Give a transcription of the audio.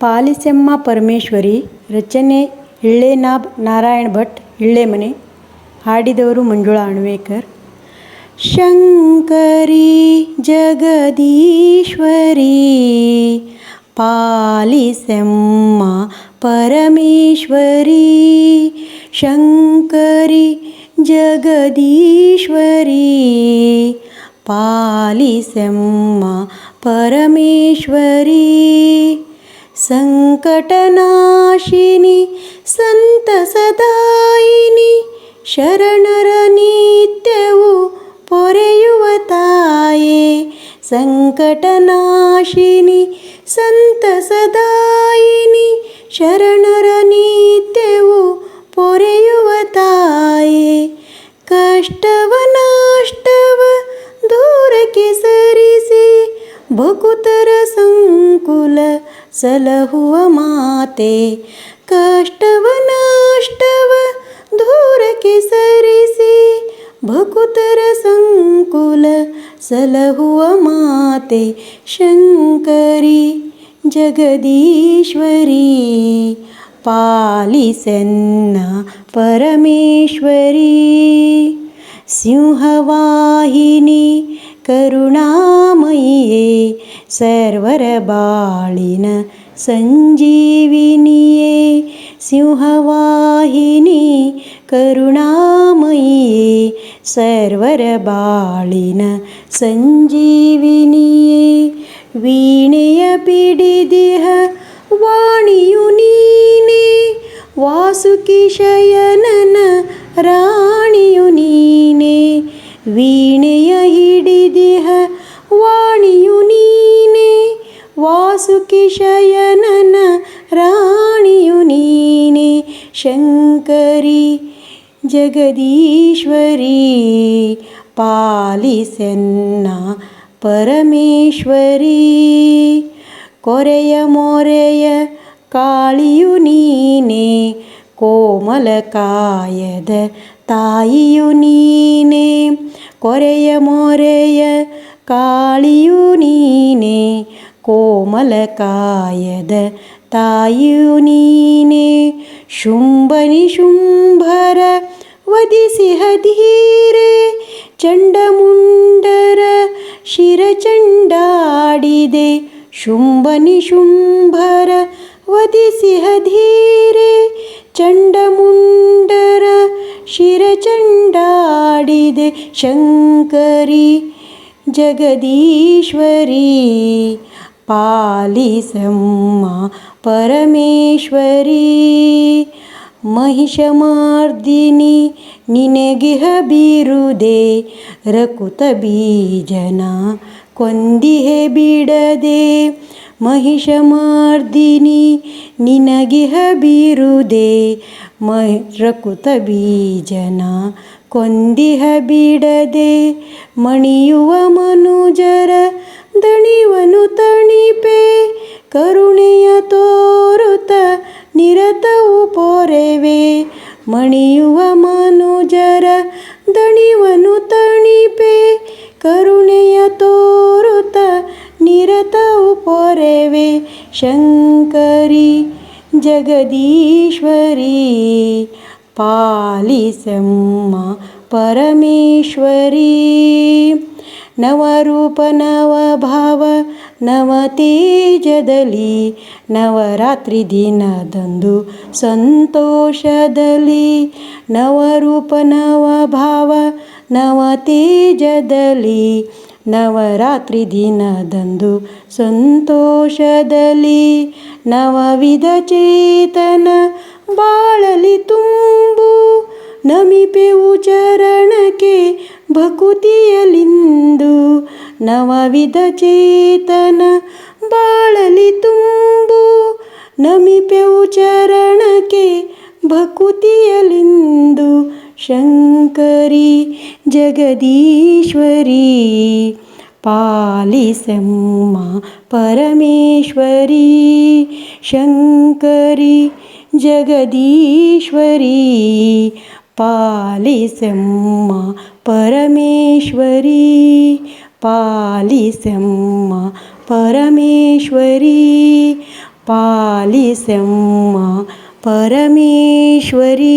ಪಾಲಿಸೆಮ್ಮ ಪರಮೇಶ್ವರಿ ರಚನೆ ಇಳ್ಳೆನಾಬ್ ನಾರಾಯಣ ಭಟ್ ಇಳ್ಳೆಮನೆ ಹಾಡಿದವರು ಮಂಜುಳಾ ಅಣ್ವೇಕರ್ ಶಂಕರಿ ಜಗದೀಶ್ವರಿ ಪಾಲಿಸೆಮ್ಮ ಪರಮೇಶ್ವರಿ ಶಂಕರಿ ಜಗದೀಶ್ವರಿ ಪಾಲಿಸೆಮ್ಮ ಪರಮೇಶ್ವರಿ ಸಂಕಟನಾಶಿನಿ ಸಂತಸದಾಯಿನಿ ಶರಣರ ನಿತ್ಯವು ಪೊರೆಯುವ ತಾಯೇ ಸಂಕಟನಾಶಿನಿ ಸಂತಸದಾಯಿನಿ ಶರಣರ ನಿತ್ಯವು तर सङ्कुल सलहु अते कष्टवनाष्टव धूरकेसरिसी भकुतर संकुल सलहु अते जगदीश्वरी पालिसन्ना परमेश्वरी। सिंहवाहिनी करुणामय्ये सर्वरबालिन सञ्जीविनिये सिंहवाहिनी करुणामयी सर्वरबालिन वीणय वीणयपीडिदिह वाणियु ವಾಸುಕಿ ಶಯನನ ರಾಣಿಯು ನೀನೆ. ಶಂಕರಿ ಜಗದೀಶ್ವರಿ, ಪಾಲಿಸೆನ್ನ ಪರಮೇಶ್ವರಿ. ಕೊರೆಯ ಮೊರೆಯ ಕಾಳಿಯು ನೀನೆ, ಕೋಮಲಕಾಯದ ತಾಯಿಯು ನೀನೆ. ಕೊರೆಯ ಮೊರೆಯ ಕಾಳಿಯು ನೀನೇ ಕೋಮಲ ಕಾಯದ ತಾಯಿಯು ನೀನೇ. ಶುಂಭನಿ ಶುಂಭರ ವದಿಸಿಹ ಧೀರೆ ಚಂಡಮುಂಡರ ಶಿರಚಂಡಾಡಿದೆ ಶುಂಭನಿ ಶುಂಭರ ವದಿಸಿಹ ಧೀರೆ ಚಂಡಮುಂಡರ ಶಿರಚಂಡಾಡಿದೆ ಶಂಕರಿ ಜಗದೀಶ್ವರಿ ಪಾಲಿಸಮ್ಮ ಪರಮೇಶ್ವರಿ. ಮಹಿಷಮಾರ್ದಿನಿ ನಿನಗಿಹ ಬಿರುದೆ ರಕುತ ಬೀಜನ ಕೊಂದಿಹೆ ಬಿಡದೆ. ಮಹಿಷಮಾರ್ದಿನಿ ನಿನಗಿಹ ಹಬಿರುದೆ, ಮಹಿ, ರಕುತ ಬೀಜನ ಕೊಂದಿಹ ಬಿಡದೆ. ಮಣಿಯುವ ಮನುಜರ ದಣಿವನು ತಣಿಪೆ, ಕರುಣೆಯ ತೋರುತ ನಿರತವು ಪೊರೆವೆ. ಮಣಿಯುವ ಮನುಜರ ದಣಿವನು ತಣಿಪೆ, ಕರುಣೆಯ ತೋರುತ ನಿರತವು ಪೊರೆವೆ. ಶಂಕರಿ ಜಗದೀಶ್ವರಿ, ಪಾಲಿಸಮ್ಮ ಪರಮೇಶ್ವರಿ. ನವರೂಪ, ನವಭಾವ ನವ ತೇಜದಲ್ಲಿ ನವರಾತ್ರಿ ದಿನದಂದು ಸಂತೋಷದಲ್ಲಿ, ನವರೂಪ, ನವಭಾವ ನವ ತೇಜದಲ್ಲಿ ನವರಾತ್ರಿ ದಿನದಂದು ಸಂತೋಷದಲ್ಲಿ, ನವವಿಧ ಚೇತನ ಬಾಳಲಿ ತುಂಬು, ನಮಿಪೆವು ಚರಣಕ್ಕೆ ಭಕುತಿಯಲಿಂದು ನವವಿಧ ಚೇತನ ಬಾಳಲಿ ತುಂಬು ನಮಿಪೆವು ಚರಣಕ್ಕೆ ಭಕುತಿಯಲಿಂದು ಶಂಕರಿ ಜಗದೀಶ್ವರಿ. ಪಾಲಿಸಮ್ಮ ಪರಮೇಶ್ವರಿ, ಶಂಕರಿ ಜಗದೀಶ್ವರಿ. ಪಾಲಿಸಮ್ಮ ಪರಮೇಶ್ವರಿ ಪಾಲಿಸಮ್ಮ ಪರಮೇಶ್ವರಿ ಪಾಲಿಸಮ್ಮ ಪರಮೇಶ್ವರಿ